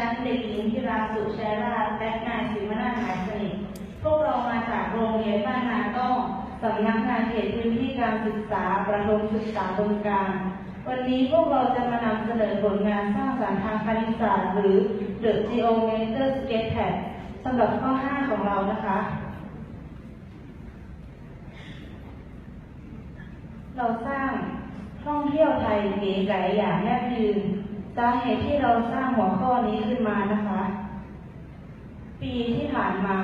ด็กหญิงธิราสุชัยราชและนายศิวนาถหมายสนิทพวกเรามาจากโรงเรียนบ้านนาต้องสำนักงานเขตพื้นที่การศึกษาประถมศึกษาบนการ วันนี้พวกเราจะมานำเสนอผลงานสร้างสรรค์ทางคณิตศาสตร์หรือ The Geometer Sketchpad สำหรับข้อ 5 ของเรานะคะ เราสร้างท่องเที่ยวไทยเก๋ไก๋อย่างแยบยืน สาเหตุที่เราสร้างหัวข้อนี้ขึ้นมานะคะ ปีที่ผ่านมา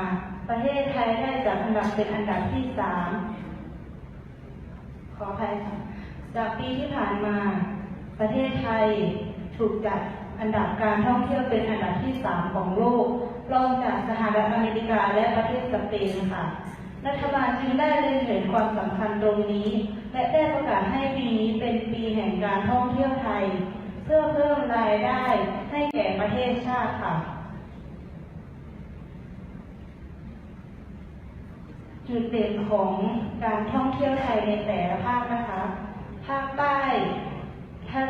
ประเทศไทยได้จัดอันดับเป็นอันดับที่สามขออภัยค่ะจากปีที่ผ่านมา ประเทศไทยถูกจัดอันดับการท่องเที่ยวเป็นอันดับที่สามของโลกรองจากสหรัฐอเมริกาและประเทศสเปนค่ะรัฐบาลจึงได้เล็งเห็นความสำคัญตรงนี้ และได้ประกาศให้ปีนี้เป็นปีแห่งการท่องเที่ยวไทย เพื่อเพิ่มรายได้ให้แก่ประเทศชาติค่ะ จุดเด่นของการท่องเที่ยวไทยในแต่ละภาคนะคะ ภาคใต้ถ้า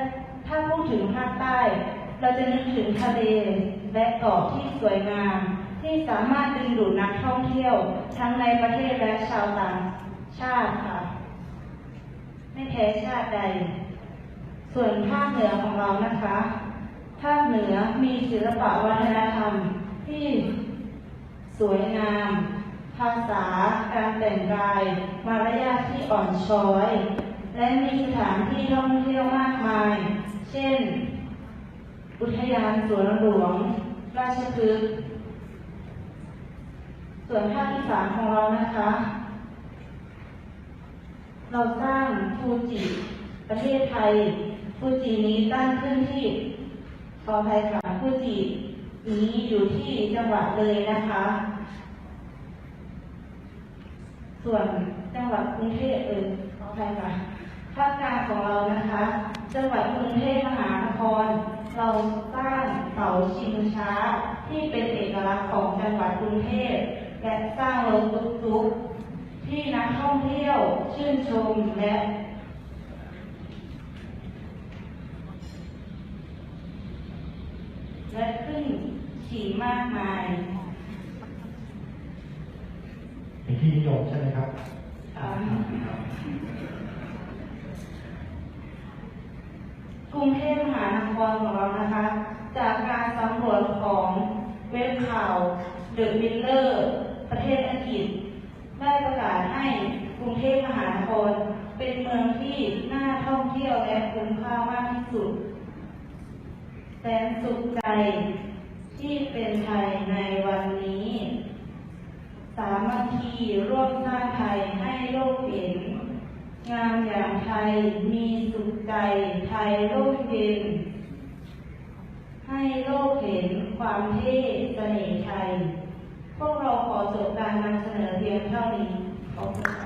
ถ้าพูดถึงภาคใต้ เราจะนึกถึงทะเลและเกาะที่สวยงามที่สามารถดึงดูดนักท่องเที่ยว ทั้งในประเทศและชาวต่างชาติค่ะ ไม่แพ้ชาติใด ส่วนภาคเหนือของเรานะคะ ภาคเหนือมีศิลปะวัฒนธรรมที่สวยงาม ภาษา การแต่งกาย มารยาทที่อ่อนช้อย และมีสถานที่ท่องเที่ยวมากมาย เช่น อุทยานสวนหลวง ราชพฤกษ์ส่วนภาคอีสานของเรานะคะ เราสร้างฟูจิ ประเทศไทย ฟูจินี้ตั้งขึ้นที่ขออภัยค่ะฟูจินี้อยู่ที่จังหวัดเลยนะคะ ส่วนจังหวัดกรุงเทพเออขออภัยค่ะภาคกลางของเรานะคะ จังหวัดกรุงเทพมหานคร เราสร้างเสาชิงช้าที่เป็นเอกลักษณ์ของจังหวัดกรุงเทพและสร้างรถตุ๊กๆที่นักท่องเที่ยวชื่นชมและ และขึ้นขี่มากมายเป็นที่นิยมใช่ไหมครับอ่ากรุงเทพมหานครของเรานะคะ จากการสำรวจของเว็บข่าวเดอะมิลเลอร์ประเทศอังกฤษ ได้ประกาศให้กรุงเทพมหานคร เป็นเมืองที่น่าท่องเที่ยวและคุ้มค่ามากที่สุดแสนสุขใจที่เป็นไทยในวันนี้ สามัคคีร่วมสร้างไทยให้โลกเห็น งามอย่างไทยมีสุขใจไทยโลกเย็น ให้โลกเห็นความเท่เสน่ห์ไทย พวกเราขอจบการนำเสนอเพียงเท่านี้ขอบคุณค่ะ